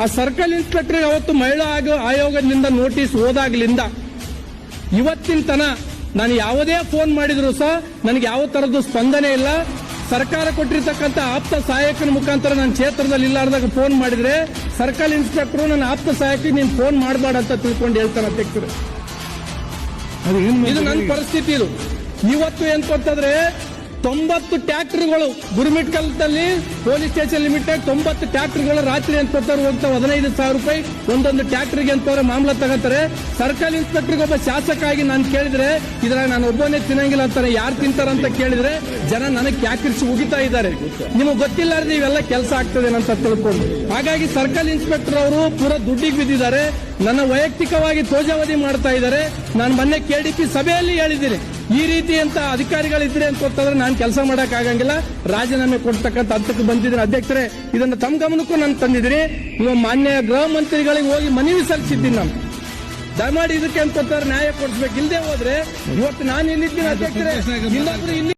ಆ circle inspector ಅವತ್ತು ಮಹಿಳಾ ಆಯೋಗದಿಂದ ನೋಟಿಸ್ ಹೋದಾಗ್ಲಿಂದ ಇವತ್ತಿನ ತನ ನಾನು ಯಾವುದೇ ಫೋನ್ ಮಾಡಿದ್ರು ಸಹ ನನಗೆ ಯಾವ ತರದ್ದು ಸ್ಪಂದನೆ ಇಲ್ಲ. ಸರ್ಕಾರ ಕೊಟ್ಟಿರ್ತಕ್ಕಂಥ ಆಪ್ತ ಸಹಾಯಕನ ಮುಖಾಂತರ ನಾನು ಕ್ಷೇತ್ರದಲ್ಲಿ ಇಲ್ಲಾರ್ದಾಗ ಫೋನ್ ಮಾಡಿದ್ರೆ ಸರ್ಕಲ್ ಇನ್ಸ್ಪೆಕ್ಟರ್ ನನ್ನ ಆಪ್ತ ಸಹಾಯಕ ನೀನು ಫೋನ್ ಮಾಡಬೇಡ ಅಂತ ತಿಳ್ಕೊಂಡು ಹೇಳ್ತಾರೆ ಅಧ್ಯಕ್ಷರು. ಇದು ನನ್ನ ಪರಿಸ್ಥಿತಿ ಇದು. ಇವತ್ತು ಏನ್ ಕೊಡ್ತಂದ್ರೆ ತೊಂಬತ್ತು ಟ್ಯಾಕ್ಟರ್ಗಳು ಗುರುಮಿಟ್ಕಲ್ದಲ್ಲಿ ಪೊಲೀಸ್ ಸ್ಟೇಷನ್ ಲಿಮಿಟೆಡ್ ತೊಂಬತ್ತು ಟ್ಯಾಕ್ಟರ್ಗಳು ರಾತ್ರಿ ಅಂತ ಕೊಡ್ತಾರೆ ಹೋಗ್ತಾವೆ ಹದಿನೈದು ಸಾವಿರ ರೂಪಾಯಿ ಒಂದೊಂದು ಟ್ಯಾಕ್ಟರ್ಗೆ ಅಂತವ್ರೆ ಮಾಮಲ ತಗೋತಾರೆ. ಸರ್ಕಲ್ ಇನ್ಸ್ಪೆಕ್ಟರ್ಗೆ ಒಬ್ಬ ಶಾಸಕ ಆಗಿ ನಾನು ಕೇಳಿದ್ರೆ ಇದ್ರ ನಾನು ಒಬ್ಬನೇ ತಿನ್ನಂಗಿಲ್ಲ ಅಂತಾರೆ, ಯಾರು ತಿಂತಾರಂತ ಕೇಳಿದ್ರೆ ಜನ ನನಗೆ ಕ್ಯಾಕರಿಸಿ ಉಗಿತಾ ಇದ್ದಾರೆ. ನಿಮಗೆ ಗೊತ್ತಿಲ್ಲಾರ್ದೆ ಇವೆಲ್ಲ ಕೆಲಸ ಆಗ್ತದೆ ಅಂತ ತಿಳ್ಕೊಂಡು. ಹಾಗಾಗಿ ಸರ್ಕಲ್ ಇನ್ಸ್ಪೆಕ್ಟರ್ ಅವರು ಪೂರ ದುಡ್ಡಿಗೆ ಬಿದ್ದಿದ್ದಾರೆ. ನನ್ನ ವೈಯಕ್ತಿಕವಾಗಿ ತೋಜಾವಧಿ ಮಾಡ್ತಾ ಇದ್ದಾರೆ. ನಾನು ಮೊನ್ನೆ ಕೆಡಿಪಿ ಸಭೆಯಲ್ಲಿ ಹೇಳಿದ್ದೀನಿ. ಈ ರೀತಿ ಅಂತ ಅಧಿಕಾರಿಗಳಿದ್ರೆ ಅಂತ ಗೊತ್ತಾದ್ರೆ ನಾನು ಕೆಲಸ ಮಾಡಕ್ ಆಗಂಗಿಲ್ಲ. ರಾಜೀನಾಮೆ ಕೊಡ್ತಕ್ಕಂಥ ಹಂತಕ್ಕೆ ಬಂದಿದ್ದೀನಿ ಅಧ್ಯಕ್ಷರೇ ಇದನ್ನ ತಮ್ಮ ಗಮನಕ್ಕೂ ನಾನು ತಂದಿದ್ದೀನಿ. ಇವಾಗ ಮಾನ್ಯ ಗೃಹ ಮಂತ್ರಿಗಳಿಗೆ ಹೋಗಿ ಮನವಿ ಸಲ್ಲಿಸಿದ್ದೀನಿ ನಾನು. ದಯಮಾಡಿ ಇದಕ್ಕೆ ಅಂತ ಕೊಡ್ತಾರೆ ನ್ಯಾಯ ಕೊಡಿಸ್ಬೇಕು. ಇಲ್ಲದೆ ಹೋದ್ರೆ ಇವತ್ತು ನಾನು ಇಲ್ಲಿದ್ದೀನಿ ಅಧ್ಯಕ್ಷರೇ? ಇನ್ನೊಬ್ರು ಇಲ್ಲಿ